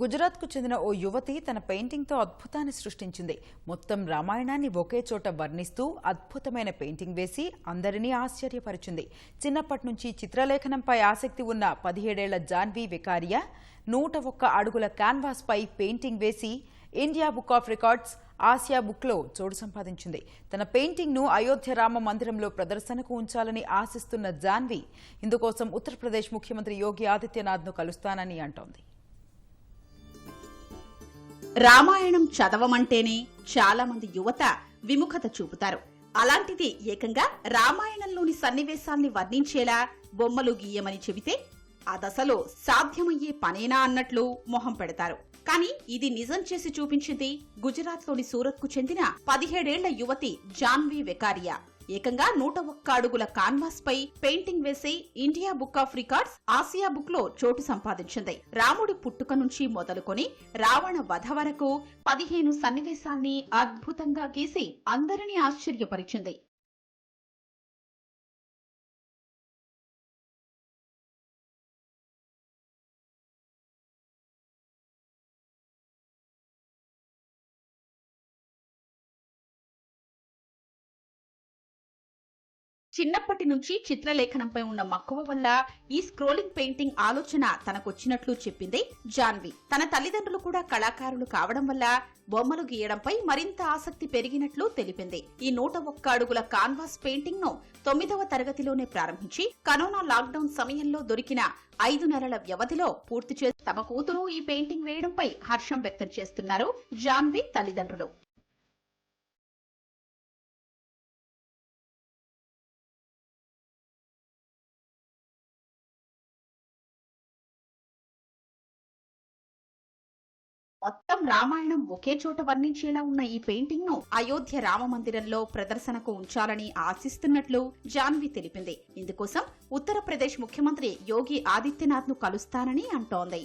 గుజరాత్కు చెందిన ఓ యువతి తన పెయింటింగ్తో అద్భుతాన్ని సృష్టించింది. మొత్తం రామాయణాన్ని ఒకే చోట వర్ణిస్తూ అద్భుతమైన పెయింటింగ్ వేసి అందరినీ ఆశ్చర్యపరిచింది. చిన్నప్పటి నుంచి చిత్రలేఖనంపై ఆసక్తి ఉన్న పదిహేడేళ్ళ జాన్వీ వికారియా నూట ఒక్క అడుగుల క్యాన్వాస్పై పెయింటింగ్ వేసి India Book of Records Asia బుక్లో చోటు సంపాదించింది. తన పెయింటింగ్ను అయోధ్య రామ మందిరంలో ప్రదర్శనకు ఉంచాలని ఆశిస్తున్న జాన్వీ ఇందుకోసం ఉత్తరప్రదేశ్ ముఖ్యమంత్రి యోగి ఆదిత్యనాథ్ను కలుస్తానని అంటోంది. రామాయణం చదవమంటేనే చాలా మంది యువత విముఖత చూపుతారు. అలాంటిది ఏకంగా రామాయణంలోని సన్నివేశాల్ని వర్ణించేలా బొమ్మలు గీయమని చెబితే ఆ దశలో సాధ్యమయ్యే పనేనా అన్నట్లు మొహం పెడతారు. కానీ ఇది నిజం చేసి చూపించింది గుజరాత్లోని సూరత్కు చెందిన పదిహేడేళ్ళ యువతి జాన్వీ వెకారియా. ఏకంగా నూట ఒక్క అడుగుల కాన్వాస్ పై పెయింటింగ్ వేసి India Book of Records Asia బుక్లో చోటు సంపాదించింది. రాముడి పుట్టుక నుంచి మొదలుకొని రావణ వధ వరకు పదిహేను సన్నివేశాల్ని అద్భుతంగా గీసి అందరినీ ఆశ్చర్యపరిచింది. చిన్నప్పటి నుంచి చిత్రలేఖనంపై ఉన్న మక్కువ వల్ల ఈ స్క్రోలింగ్ పెయింటింగ్ ఆలోచన తనకొచ్చినట్లు చెప్పింది జాన్వి. తన తల్లిదండ్రులు కూడా కళాకారులు కావడం వల్ల బొమ్మలు గీయడంపై మరింత ఆసక్తి పెరిగినట్లు తెలిపింది. ఈ నూట ఒక్క అడుగుల కాన్వాస్ పెయింటింగ్ను తొమ్మిదవ తరగతిలోనే ప్రారంభించి కరోనా లాక్డౌన్ సమయంలో దొరికిన ఐదు నెలల వ్యవధిలో పూర్తి చేసి తమ కూతురు ఈ పెయింటింగ్ వేయడంపై హర్షం వ్యక్తం చేస్తున్నారు జాన్వి తల్లిదండ్రులు. మొత్తం రామాయణం ఒకే చోట వర్ణించేలా ఉన్న ఈ పెయింటింగ్ను అయోధ్య రామ మందిరంలో ప్రదర్శనకు ఉంచాలని ఆశిస్తున్నట్లు జాన్వి తెలిపింది. ఇందుకోసం ఉత్తరప్రదేశ్ ముఖ్యమంత్రి యోగి ఆదిత్యనాథ్ను కలుస్తానని అంటోంది.